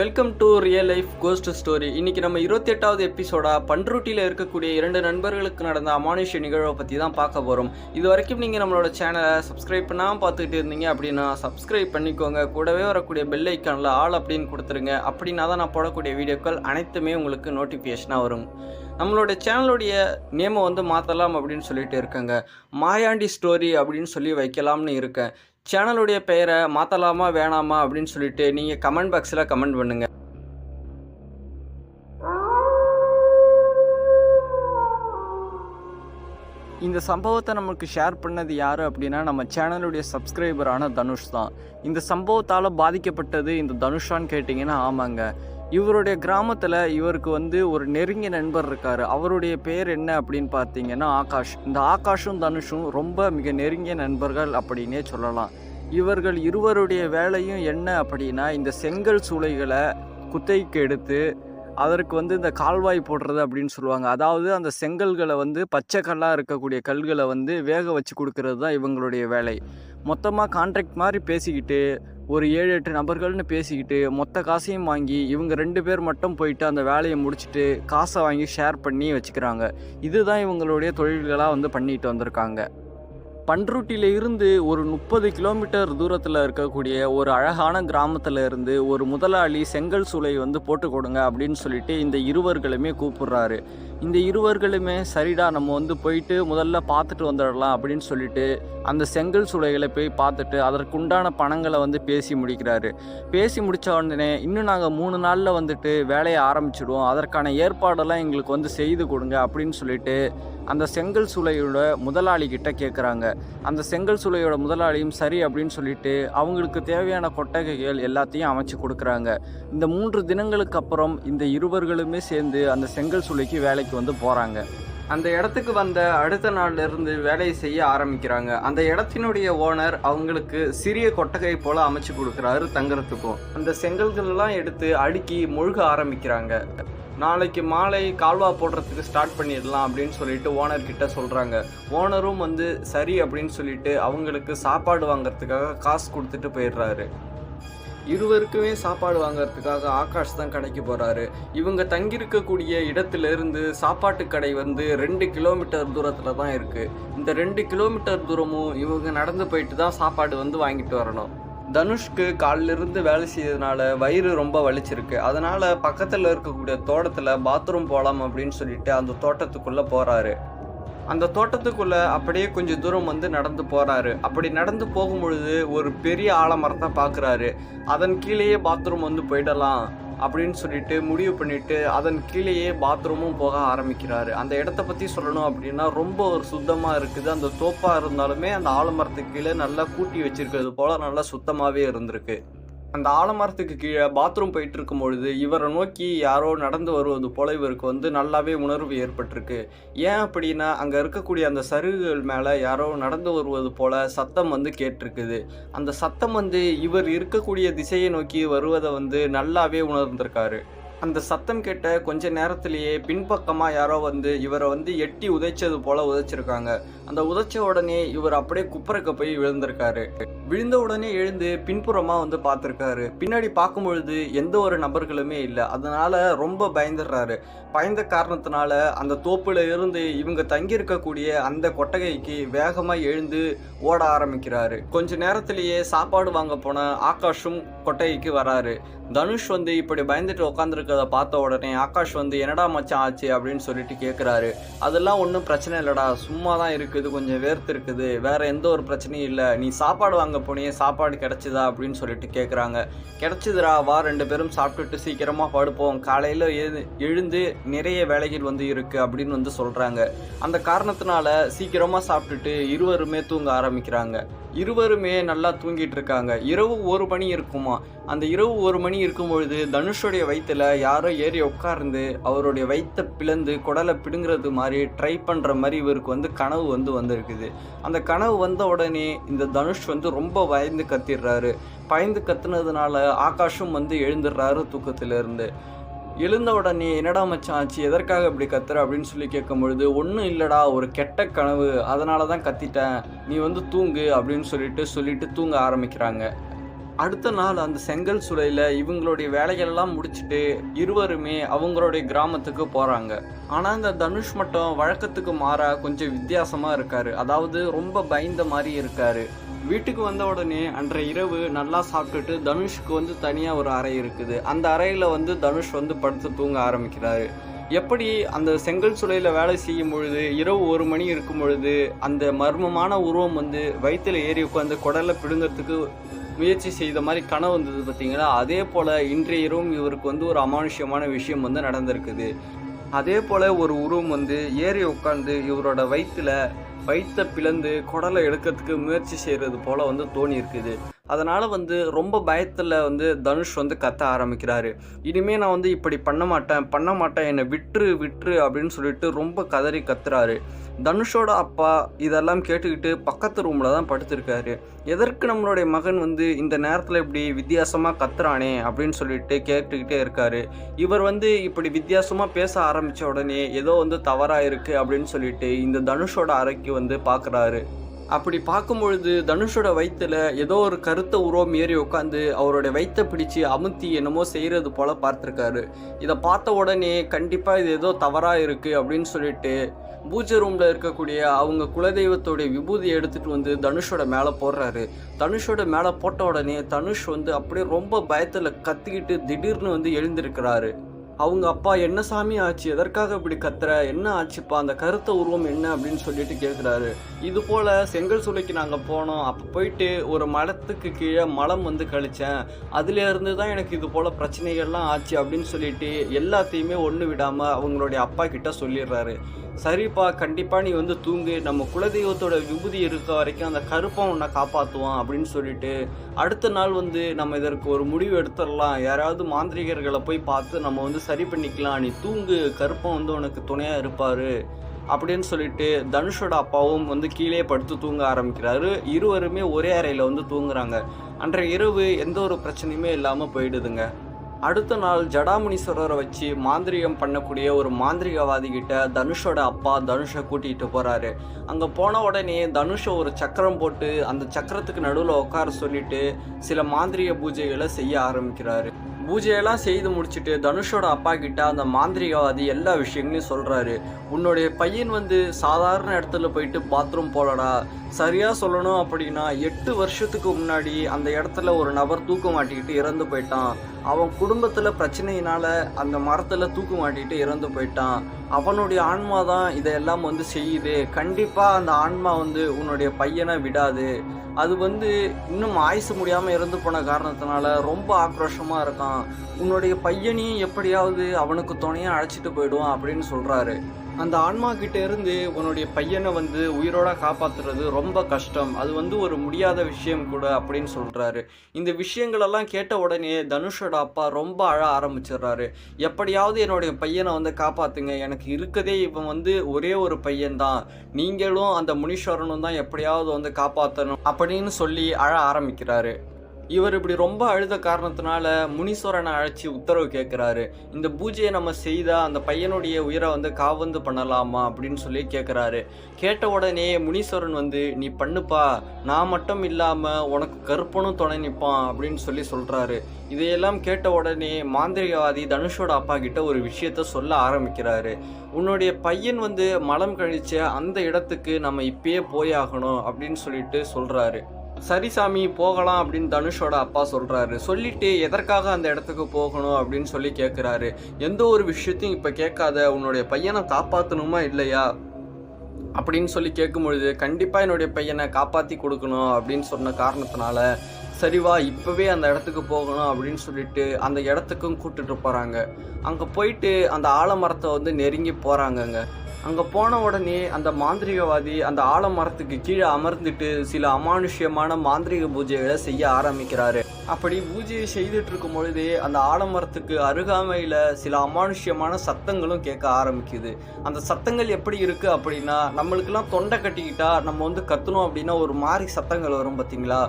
Welcome to real life ghost story இன்னைக்கு நம்ம இருபத்தி எட்டாவது எபிசோடா பண்ருட்டியில் இருக்கக்கூடிய இரண்டு நண்பர்களுக்கு நடந்த அமானுஷ்ய நிகழ்வை பற்றி தான் பார்க்க போகிறோம் இது வரைக்கும் நீங்கள் நம்மளோட சேனலை சப்ஸ்கிரைப் பண்ணாமல் பார்த்துக்கிட்டு இருந்தீங்க அப்படின்னா சப்ஸ்கிரைப் பண்ணிக்கோங்க. கூடவே வரக்கூடிய பெல் ஐக்கானில் ஆள் அப்படின்னு கொடுத்துருங்க. அப்படின்னா தான் நான் போடக்கூடிய வீடியோக்கள் அனைத்துமே உங்களுக்கு நோட்டிஃபிகேஷனாக வரும். நம்மளோட சேனலுடைய நேமை வந்து மாற்றலாம் அப்படின்னு சொல்லிட்டு இருக்கேங்க. மாயாண்டி ஸ்டோரி அப்படின்னு சொல்லி வைக்கலாம்னு இருக்கேன். சேனலுடைய பெயரை மாற்றலாமா வேணாமா அப்படின்னு சொல்லிட்டு நீங்கள் கமெண்ட் பாக்ஸில் கமெண்ட் பண்ணுங்கள் இந்த சம்பவத்தை நமக்கு ஷேர் பண்ணது யார் அப்படின்னா நம்ம சேனலுடைய சப்ஸ்கிரைபரான தனுஷ் தான். இந்த சம்பவத்தால் பாதிக்கப்பட்டது இந்த தனுஷான்னு கேட்டிங்கன்னா ஆமாங்க. இவருடைய கிராமத்தில் இவருக்கு வந்து ஒரு நெருங்கிய நண்பர் இருக்கார். அவருடைய பேர் என்ன அப்படின்னு பார்த்தீங்கன்னா ஆகாஷ். இந்த ஆகாஷும் தனுஷும் ரொம்ப மிக நெருங்கிய நண்பர்கள் அப்படின்னே சொல்லலாம். இவர்கள் இருவருடைய வேலையும் என்ன அப்படின்னா இந்த செங்கல் சூளைகளை குத்தைக்கு எடுத்து அதற்கு வந்து இந்த கால்வாய் போடுறது அப்படின்னு சொல்லுவாங்க. அதாவது அந்த செங்கல்களை வந்து பச்சை கல்லாக இருக்கக்கூடிய கல்களை வந்து வேக வச்சு கொடுக்கறது தான் இவங்களுடைய வேலை. மொத்தமாக கான்ட்ராக்ட் மாதிரி பேசிக்கிட்டு ஒரு ஏழு எட்டு நபர்கள்னு பேசிக்கிட்டு மொத்த காசையும் வாங்கி இவங்க ரெண்டு பேர் மட்டும் போயிட்டு அந்த வேலையை முடிச்சுட்டு காசை வாங்கி ஷேர் பண்ணி வச்சுக்கிறாங்க. இதுதான் இவங்களுடைய தொழில்களாக வந்து பண்ணிட்டு வந்திருக்காங்க. பண்ருட்டியில இருந்து ஒரு முப்பது கிலோமீட்டர் தூரத்தில் இருக்கக்கூடிய ஒரு அழகான கிராமத்தில் இருந்து ஒரு முதலாளி செங்கல் சூளை வந்து போட்டு கொடுங்க அப்படின்னு சொல்லிட்டு இந்த இருவர்களுமே கூப்பிடுறாரு. இந்த இருவர்களுமே சரிடா நம்ம வந்து போயிட்டு முதல்ல பார்த்துட்டு வந்துடலாம் அப்படின்னு சொல்லிட்டு அந்த செங்கல் சூளைகளை போய் பார்த்துட்டு அதற்குண்டான பணங்களை வந்து பேசி முடிக்கிறாரு. பேசி முடித்த உடனே இன்னும் நாங்கள் மூணு நாளில் வந்துட்டு வேலையை ஆரம்பிச்சிடுவோம். அதற்கான ஏற்பாடெல்லாம் எங்களுக்கு வந்து செய்து கொடுங்க அப்படின்னு சொல்லிட்டு அந்த செங்கல் சூளையோட முதலாளிகிட்ட கேட்குறாங்க அந்த செங்கல் சூளையோட முதலாளியும் சரி அப்படின்னு சொல்லிட்டு அவங்களுக்கு தேவையான கொட்டகைகள் எல்லாத்தையும் அமைச்சு கொடுக்குறாங்க. இந்த மூன்று தினங்களுக்கு அப்புறம் இந்த இருவர்களுமே சேர்ந்து அந்த செங்கல் சூளைக்கு வேலைக்கு வந்து போகிறாங்க அந்த இடத்துக்கு வந்த அடுத்த நாள்ல இருந்து வேலையை செய்ய ஆரம்பிக்கிறாங்க. அந்த இடத்தினுடைய ஓனர் அவங்களுக்கு சிறிய கொட்டகை போல் அமைச்சு கொடுக்குறாரு தங்குறதுக்கும். அந்த செங்கல்கள்லாம் எடுத்து அடுக்கி முழுக ஆரம்பிக்கிறாங்க. நாளைக்கு மாலை கால்வா போடுறதுக்கு ஸ்டார்ட் பண்ணிடலாம் அப்படின்னு சொல்லிட்டு ஓனர் கிட்ட சொல்கிறாங்க ஓனரும் வந்து சரி அப்படின்னு சொல்லிட்டு அவங்களுக்கு சாப்பாடு வாங்குறதுக்காக காசு கொடுத்துட்டு போயிடுறாரு. இருவருக்குமே சாப்பாடு வாங்குறதுக்காக ஆகாஷ் தான் கடைக்கு போகிறாரு இவங்க தங்கியிருக்கக்கூடிய இடத்துலேருந்து சாப்பாட்டு கடை வந்து ரெண்டு கிலோமீட்டர் தூரத்தில் தான் இருக்குது இந்த ரெண்டு கிலோமீட்டர் தூரமும் இவங்க நடந்து போயிட்டு தான் சாப்பாடு வந்து வாங்கிட்டு வரணும். தனுஷ்க்கு காலிலிருந்து வேலை செய்யறதுனால வயிறு ரொம்ப வலிச்சிருக்கு. அதனால பக்கத்தில் இருக்கக்கூடிய தோட்டத்தில் பாத்ரூம் போகலாம் அப்படின்னு சொல்லிட்டு அந்த தோட்டத்துக்குள்ளே போகிறாரு அந்த தோட்டத்துக்குள்ளே அப்படியே கொஞ்சம் தூரம் வந்து நடந்து போகிறாரு அப்படி நடந்து போகும்பொழுது ஒரு பெரிய ஆலமரத்தை பார்க்குறாரு அதன் கீழேயே பாத்ரூம் வந்து போயிடலாம். அப்படின்னு சொல்லிட்டு முடிவு பண்ணிட்டு அதன் கீழேயே பாத்ரூமும் போக ஆரம்பிக்கிறாரு. அந்த இடத்த பத்தி சொல்லணும் அப்படின்னா ரொம்ப ஒரு சுத்தமா இருக்குது. அந்த தோப்பா இருந்தாலுமே அந்த ஆலமரத்துக்கு கீழே நல்லா கூட்டி வச்சிருக்கிறது போல நல்லா சுத்தமாவே இருந்திருக்கு. அந்த ஆலமரத்துக்கு கீழே பாத்ரூம் போயிட்டு இருக்கும் பொழுது இவரை நோக்கி யாரோ நடந்து வருவது போல இவருக்கு வந்து நல்லாவே உணர்வு ஏற்பட்டிருக்கு. ஏன் அப்படின்னா அங்கே இருக்கக்கூடிய அந்த சருகுகள் மேலே யாரோ நடந்து வருவது போல சத்தம் வந்து கேட்டிருக்குது. அந்த சத்தம் வந்து இவர் இருக்கக்கூடிய திசையை நோக்கி வருவதை வந்து நல்லாவே உணர்ந்திருக்காரு. அந்த சத்தம் கேட்ட கொஞ்ச நேரத்திலேயே பின்பக்கமாக யாரோ வந்து இவரை வந்து எட்டி உதைச்சது போல உதைச்சிருக்காங்க. அந்த உதைச்ச உடனே இவர் அப்படியே குப்புறக்க போய் விழுந்திருக்காரு. விழுந்த உடனே எழுந்து பின்புறமா வந்து பார்த்துருக்காரு. பின்னாடி பார்க்கும்பொழுது எந்த ஒரு நபர்களுமே இல்லை. அதனால ரொம்ப பயந்துடுறாரு. பயந்த காரணத்தினால அந்த தோப்புல இருந்து இவங்க தங்கியிருக்கக்கூடிய அந்த கொட்டகைக்கு வேகமா எழுந்து ஓட ஆரம்பிக்கிறாரு. கொஞ்ச நேரத்திலேயே சாப்பாடு வாங்க போன ஆகாஷும் கொட்டகைக்கு வராரு. தனுஷ் வந்து இப்படி பயந்துட்டு உட்காந்துருக்கத பார்த்த உடனே ஆகாஷ் வந்து என்னடா மச்சான் ஆச்சு அப்படின்னு சொல்லிட்டு கேட்குறாரு அதெல்லாம் ஒன்றும் பிரச்சனை இல்லைடா. சும்மா தான் இருக்குது. கொஞ்சம் வேர்த்து இருக்குது. வேற எந்த ஒரு பிரச்சனையும் இல்லை. நீ சாப்பாடு வாங்க போனியே சாப்பாடு கிடச்சிதா அப்படின்னு சொல்லிட்டு கேட்குறாங்க கிடச்சிதுரா வா ரெண்டு பேரும் சாப்பிட்டுட்டு சீக்கிரமாக படுப்போம். காலையில் எழு எழுந்து நிறைய வேலைகள் வந்து இருக்குது அப்படின்னு வந்து சொல்கிறாங்க அந்த காரணத்தினால சீக்கிரமாக சாப்பிட்டுட்டு இருவருமே தூங்க ஆரம்பிக்கிறாங்க. இருவருமே நல்லா தூங்கிட்டு இருக்காங்க இரவு ஒரு மணி இருக்குமா? அந்த இரவு ஒரு மணி இருக்கும் பொழுது தனுஷுடைய வயித்துல யாரோ ஏறி உட்கார்ந்து அவருடைய வயிற்றை பிளந்து குடலை பிடுங்கிறது மாதிரி ட்ரை பண்ணுற மாதிரி இவருக்கு வந்து கனவு வந்து வந்திருக்குது. அந்த கனவு வந்த உடனே இந்த தனுஷ் வந்து ரொம்ப பயந்து கத்திடுறாரு பயந்து கத்துனதுனால ஆகாஷும் வந்து எழுந்துடுறாரு தூக்கத்திலிருந்து. எழுந்த உடனே என்னடா மச்சான் ஆச்சு? எதற்காக இப்படி கத்துற? அப்படின்னு சொல்லி கேட்கும் பொழுது ஒன்றும் இல்லைடா ஒரு கெட்ட கனவு. அதனால தான் கத்திட்டேன். நீ வந்து தூங்கு அப்படின்னு சொல்லிட்டு சொல்லிட்டு தூங்க ஆரம்பிக்கிறாங்க. அடுத்த நாள் அந்த செங்கல் சூளையில் இவங்களுடைய வேலைகள்லாம் முடிச்சுட்டு இருவருமே அவங்களுடைய கிராமத்துக்கு போகிறாங்க ஆனால் இந்த தனுஷ் மட்டும் வழக்கத்துக்கு மாற கொஞ்சம் வித்தியாசமாக இருக்காரு. அதாவது ரொம்ப பயந்த மாதிரி இருக்காரு. வீட்டுக்கு வந்த உடனே அன்றைய இரவு நல்லா சாப்பிட்டுட்டு தனுஷ்க்கு வந்து தனியாக ஒரு அறை இருக்குது. அந்த அறையில் வந்து தனுஷ் வந்து படுத்து தூங்க ஆரம்பிக்கிறாரு. எப்படி அந்த செங்கல் சுளையில் வேலை செய்யும் பொழுது இரவு ஒரு மணி இருக்கும் பொழுது அந்த மர்மமான உருவம் வந்து வயிற்றில் ஏறி உட்காந்து குடலை பிடுங்கிறதுக்கு முயற்சி செய்த மாதிரி கனவு வந்தது பார்த்தீங்களா? அதே போல் இன்றைய இரவும் இவருக்கு வந்து ஒரு அமானுஷ்யமான விஷயம் வந்து நடந்திருக்குது. அதே போல் ஒரு உருவம் வந்து ஏறி உட்காந்து இவரோட வயிற்றில் வயிற்றை பிளந்து குடலை எடுக்கிறதுக்கு முயற்சி செய்கிறது போல் வந்து தோணி இருக்குது. அதனால் வந்து ரொம்ப பயத்தில் வந்து தனுஷ் வந்து கத்த ஆரம்பிக்கிறாரு. இனிமேல் நான் வந்து இப்படி பண்ண மாட்டேன் பண்ண மாட்டேன் என்னை விட்டுரு விட்டுரு அப்படின்னு சொல்லிட்டு ரொம்ப கதறி கத்துறாரு. தனுஷோட அப்பா இதெல்லாம் கேட்டுக்கிட்டு பக்கத்து ரூமில் தான் படுத்திருக்காரு. எதற்கு நம்மளுடைய மகன் வந்து இந்த நேரத்தில் இப்படி வித்தியாசமாக கத்துறானே அப்படின்னு சொல்லிட்டு கேட்டுக்கிட்டே இருக்காரு. இவர் வந்து இப்படி வித்தியாசமாக பேச ஆரம்பித்த உடனே ஏதோ வந்து தவறாக இருக்குது அப்படின்னு சொல்லிட்டு இந்த தனுஷோட அறைக்கு வந்து பார்க்குறாரு அப்படி பார்க்கும் பொழுது தனுஷோட வயிற்றுல ஏதோ ஒரு கருத்த உருவம் ஏறி உட்காந்து அவருடைய வயிற்றை பிடிச்சி அமுத்தி என்னமோ செய்கிறது போல் பார்த்துருக்காரு. இதை பார்த்த உடனே கண்டிப்பாக இது ஏதோ தவறாக இருக்குது அப்படின்னு சொல்லிட்டு பூஜை ரூமில் இருக்கக்கூடிய அவங்க குலதெய்வத்தோடைய விபூதி எடுத்துட்டு வந்து தனுஷோட மேலே போடுறாரு. தனுஷோட மேலே போட்ட உடனே தனுஷ் வந்து அப்படியே ரொம்ப பயத்தில் கத்திக்கிட்டு திடீர்னு வந்து எழுந்திருக்கிறாரு. அவங்க அப்பா என்ன சாமி ஆச்சு? எதற்காக இப்படி கத்துற? என்ன ஆச்சுப்பா? அந்த கருத்த உருவம் என்ன? அப்படின்னு சொல்லிட்டு கேட்குறாரு இது போல் செங்கல் சூளைக்கு நாங்கள் போனோம். அப்போ போயிட்டு ஒரு மரத்துக்கு கீழே மலம் வந்து கழித்தேன் அதுலேருந்து தான் எனக்கு இது போல் பிரச்சனைகள்லாம் ஆச்சு அப்படின்னு சொல்லிட்டு எல்லாத்தையுமே ஒன்று விடாமல் அவங்களுடைய அப்பா கிட்ட சொல்லிடுறாரு. சரிப்பா கண்டிப்பாக நீ வந்து தூங்கு. நம்ம குலதெய்வத்தோட விபூதி இருக்க வரைக்கும் அந்த கருப்பம் உன்னை காப்பாற்றுவான் அப்படின்னு சொல்லிட்டு அடுத்த நாள் வந்து நம்ம இதற்கு ஒரு முடிவு எடுத்துடலாம். யாராவது மாந்திரிகர்களை போய் பார்த்து நம்ம வந்து சரி பண்ணிக்கலாம். நீ தூங்கு கருப்பம் வந்து உனக்கு துணையாக இருப்பார் அப்படின்னு சொல்லிட்டு தனுஷோட அப்பாவும் வந்து கீழே படுத்து தூங்க ஆரம்பிக்கிறாரு. இருவருமே ஒரே அறையில் வந்து தூங்குறாங்க. அன்றைய இரவு எந்த ஒரு பிரச்சனையுமே இல்லாமல் போயிடுதுங்க. அடுத்த நாள் ஜடாமுனீஸ்வரரை வச்சு மாந்திரிகம் பண்ணக்கூடிய ஒரு மாந்திரிகவாதி கிட்ட தனுஷோட அப்பா தனுஷை கூட்டிகிட்டு போகிறாரு அங்கே போன உடனே தனுஷை ஒரு சக்கரம் போட்டு அந்த சக்கரத்துக்கு நடுவில் உட்கார சொல்லிட்டு சில மாந்திரிக பூஜைகளை செய்ய ஆரம்பிக்கிறாரு. பூஜையெல்லாம் செய்து முடிச்சுட்டு தனுஷோட அப்பா கிட்ட அந்த மாந்திரிகவாதி எல்லா விஷயங்களையும் சொல்கிறாரு உன்னுடைய பையன் வந்து சாதாரண இடத்துல போயிட்டு பாத்ரூம் போலடா. சரியாக சொல்லணும் அப்படின்னா எட்டு வருஷத்துக்கு முன்னாடி அந்த இடத்துல ஒரு நபர் தூக்கு மாட்டிக்கிட்டு இறந்து போயிட்டான். அவன் குடும்பத்தில் பிரச்சனையினால் அந்த மரத்தில் தூக்கு மாட்டிக்கிட்டு இறந்து போயிட்டான். அவனுடைய ஆன்மா தான் இதையெல்லாம் வந்து செய்யுது. கண்டிப்பாக அந்த ஆன்மா வந்து உன்னுடைய பையனை விடாது. அது வந்து இன்னும் ஆயுசு முடியாமல் இறந்து போன காரணத்தினால ரொம்ப ஆக்ரோஷமாக இருக்கான். உன்னுடைய பையனையும் எப்படியாவது அவனுக்கு துணையாக அழைச்சிட்டு போயிடுவான் அப்படின்னு சொல்கிறாரு அந்த ஆன்மா கிட்ட இருந்து உன்னுடைய பையனை வந்து உயிரோட காப்பாத்துறது ரொம்ப கஷ்டம். அது வந்து ஒரு முடியாத விஷயம் கூட அப்படின்னு சொல்றாரு. இந்த விஷயங்களெல்லாம் கேட்ட உடனே தனுஷோட அப்பா ரொம்ப அழ ஆரம்பிச்சிடுறாரு. எப்படியாவது என்னுடைய பையனை வந்து காப்பாத்துங்க. எனக்கு இருக்கதே இவன் வந்து ஒரே ஒரு பையன்தான். நீங்களும் அந்த முனீஸ்வரனும் தான் எப்படியாவது வந்து காப்பாற்றணும் அப்படின்னு சொல்லி அழ ஆரம்பிக்கிறாரு. இவர் இப்படி ரொம்ப அழுத காரணத்தினால முனீஸ்வரனை அழைச்சி உத்தரவு கேட்குறாரு இந்த பூஜையை நம்ம செய்தால் அந்த பையனுடைய உயிரை வந்து காவந்து பண்ணலாமா அப்படின்னு சொல்லி கேட்குறாரு கேட்ட உடனே முனீஸ்வரன் வந்து நீ பண்ணுப்பா. நான் மட்டும் இல்லாமல் உனக்கு கருப்பனும் துணை நிற்பான் அப்படின்னு சொல்லி சொல்கிறாரு இதையெல்லாம் கேட்ட உடனே மாந்திரிகவாதி தனுஷோட அப்பா கிட்ட ஒரு விஷயத்த சொல்ல ஆரம்பிக்கிறாரு. உன்னுடைய பையன் வந்து மலம் கழிச்ச அந்த இடத்துக்கு நம்ம இப்பயே போயாகணும் அப்படின்னு சொல்லிட்டு சொல்கிறாரு சரி சாமி போகலாம் அப்படின்னு தனுஷோட அப்பா சொல்கிறாரு சொல்லிட்டு எதற்காக அந்த இடத்துக்கு போகணும் அப்படின்னு சொல்லி கேட்குறாரு எந்த ஒரு விஷயத்தையும் இப்போ கேட்காத உன்னுடைய பையனை காப்பாற்றணுமா இல்லையா? அப்படின்னு சொல்லி கேட்கும்பொழுது கண்டிப்பாக என்னுடைய பையனை காப்பாற்றி கொடுக்கணும் அப்படின்னு சொன்ன காரணத்தினால சரிவா இப்போவே அந்த இடத்துக்கு போகணும் அப்படின்னு சொல்லிட்டு அந்த இடத்துக்கும் கூப்பிட்டுட்டு போகிறாங்க அங்கே போயிட்டு அந்த ஆலமரத்தை வந்து நெருங்கி போகிறாங்கங்க அங்கே போன உடனே அந்த மாந்திரிகவாதி அந்த ஆலமரத்துக்கு கீழே அமர்ந்துட்டு சில அமானுஷ்யமான மாந்திரிக பூஜைகளை செய்ய ஆரம்பிக்கிறாரு. அப்படி பூஜையை செய்துட்டு இருக்கும் பொழுதே அந்த ஆலமரத்துக்கு அருகாமையில் சில அமானுஷ்யமான சத்தங்களும் கேட்க ஆரம்பிக்குது. அந்த சத்தங்கள் எப்படி இருக்கு அப்படின்னா நம்மளுக்கெல்லாம் தொண்டை கட்டிக்கிட்டா நம்ம வந்து கத்தணும் அப்படின்னா ஒரு மாதிரி சத்தங்கள் வரும் பார்த்தீங்களா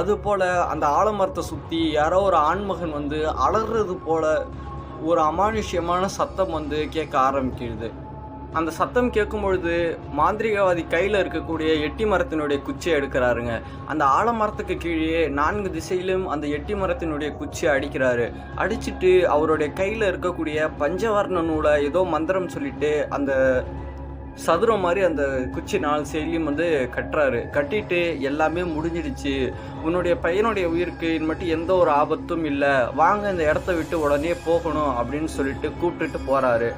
அது போல அந்த ஆலமரத்தை சுற்றி யாரோ ஒரு ஆண்மகன் வந்து அலறுறது போல ஒரு அமானுஷ்யமான சத்தம் வந்து கேட்க ஆரம்பிக்கிறது அந்த சத்தம் கேட்கும் பொழுது மாந்திரிகவாதி கையில் இருக்கக்கூடிய எட்டி மரத்தினுடைய குச்சியை எடுக்கிறாருங்க. அந்த ஆலமரத்துக்கு கீழே நான்கு திசையிலும் அந்த எட்டி மரத்தினுடைய குச்சியை அடிக்கிறாரு. அடிச்சிட்டு அவருடைய கையில் இருக்கக்கூடிய பஞ்சவர்ண நூலை ஏதோ மந்திரம் சொல்லிட்டு அந்த சதுரம் மாதிரி அந்த குச்சி நாலு செயலியும் வந்து கட்டுறாரு. கட்டிட்டு எல்லாமே முடிஞ்சிடுச்சு. உன்னுடைய பையனுடைய உயிருக்கு மட்டும் எந்த ஒரு ஆபத்தும் இல்லை. வாங்க இந்த இடத்த விட்டு உடனே போகணும் அப்படின்னு சொல்லிட்டு கூப்பிட்டுட்டு போகிறாரு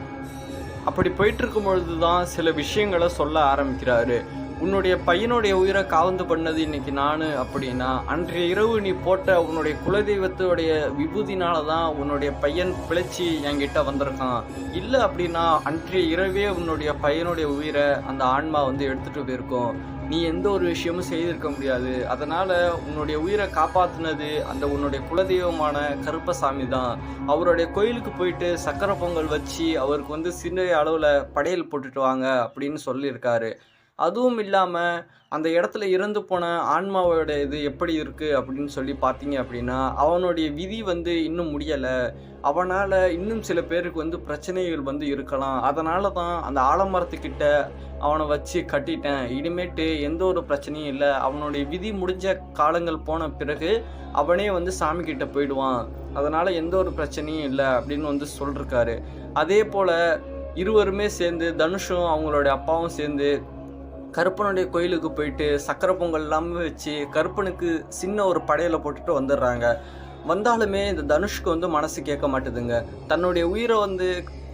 அப்படி போயிட்டு இருக்கும் பொழுது தான் சில விஷயங்களை சொல்ல ஆரம்பிக்கிறாரு. உன்னுடைய பையனுடைய உயிரை காவந்து பண்ணது இன்னைக்கு நான் அப்படின்னா அன்றைய இரவு நீ போட்ட உன்னுடைய குலதெய்வத்துடைய விபூதினால தான் உன்னுடைய பையன் பிழைச்சி என்கிட்ட வந்திருக்கான். இல்லை அப்படின்னா அன்றைய இரவே உன்னுடைய பையனுடைய உயிரை அந்த ஆன்மா வந்து எடுத்துகிட்டு போயிருக்கோம். நீ எந்த ஒரு விஷயமும் செய்திருக்க முடியாது. அதனால் உன்னுடைய உயிரை காப்பாற்றினது அந்த உன்னுடைய குலதெய்வமான கருப்பசாமி தான். அவருடைய கோயிலுக்கு போயிட்டு சக்கரை பொங்கல் வச்சு அவருக்கு வந்து சின்ன அளவில் படையல் போட்டுட்டு வாங்க அப்படின்னு சொல்லியிருக்காரு. அதுவும் இல்லாமல் அந்த இடத்துல இறந்து போன ஆன்மாவோட இது எப்படி இருக்குது அப்படின்னு சொல்லி பார்த்தீங்க அப்படின்னா அவனுடைய விதி வந்து இன்னும் முடியலை. அவனால் இன்னும் சில பேருக்கு வந்து பிரச்சனைகள் வந்து இருக்கலாம். அதனால தான் அந்த ஆலமரத்துக்கிட்ட அவனை வச்சு கட்டிட்டேன். இனிமேட்டு எந்த ஒரு பிரச்சனையும் இல்லை. அவனுடைய விதி முடிஞ்ச காலங்கள் போன பிறகு அவனே வந்து சாமி கிட்ட போயிடுவான். அதனால் எந்த ஒரு பிரச்சனையும் இல்லை அப்படின்னு வந்து சொல்லிருக்காரு. அதே போல் இருவருமே சேர்ந்து தனுஷும் அவங்களுடைய அப்பாவும் சேர்ந்து கருப்பனுடைய கோயிலுக்கு போயிட்டு சக்கரை பொங்கல் எல்லாமே வச்சு கருப்பனுக்கு சின்ன ஒரு படையில போட்டுட்டு வந்துடுறாங்க. வந்தாலுமே இந்த தனுஷ்க்கு வந்து மனசு கேட்க மாட்டுதுங்க. தன்னுடைய உயிரை வந்து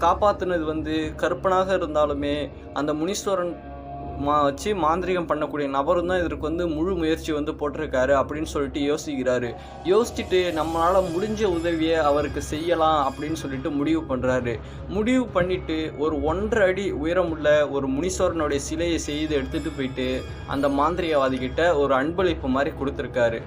காப்பாத்துனது வந்து கருப்பனாக இருந்தாலுமே அந்த முனீஸ்வரன் மா வச்சு மாந்திரிகம் பண்ணக்கூடிய நபரும் தான் இதற்கு வந்து முழு முயற்சி வந்து போட்டிருக்காரு அப்படின்னு சொல்லிட்டு யோசிக்கிறாரு. யோசிச்சுட்டு நம்மளால் முடிஞ்ச உதவியை அவருக்கு செய்யலாம் அப்படின்னு சொல்லிட்டு முடிவு பண்ணுறாரு முடிவு பண்ணிட்டு ஒரு ஒன்றரை அடி உயரமுள்ள ஒரு முனீஸ்வரனுடைய சிலையை செய்து எடுத்துகிட்டு போயிட்டு அந்த மாந்திரிகவாதிகிட்ட ஒரு அன்பளிப்பு மாதிரி கொடுத்துருக்காரு.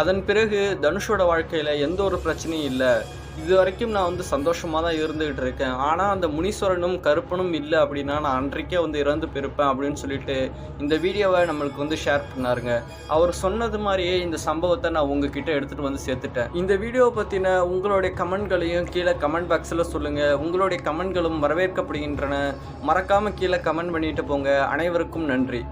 அதன் பிறகு தனுஷோட வாழ்க்கையில் எந்த ஒரு பிரச்சனையும் இல்லை. இது வரைக்கும் நான் வந்து சந்தோஷமாக தான் இருந்துகிட்டு இருக்கேன். ஆனால் அந்த முனீஸ்வரனும் கருப்பனும் இல்லை அப்படின்னா நான் அன்றைக்கே வந்து இறந்து போயிருப்பேன் அப்படின்னு சொல்லிட்டு இந்த வீடியோவை நம்மளுக்கு வந்து ஷேர் பண்ணாருங்க. அவர் சொன்னது மாதிரியே இந்த சம்பவத்தை நான் உங்ககிட்ட எடுத்துகிட்டு வந்து சேர்த்துட்டேன். இந்த வீடியோவை பற்றின உங்களுடைய கமெண்ட்களையும் கீழே கமெண்ட் பாக்ஸில் சொல்லுங்கள் உங்களுடைய கமெண்ட்களும் வரவேற்கப்படுகின்றன. மறக்காமல் கீழே கமெண்ட் பண்ணிட்டு போங்க. அனைவருக்கும் நன்றி.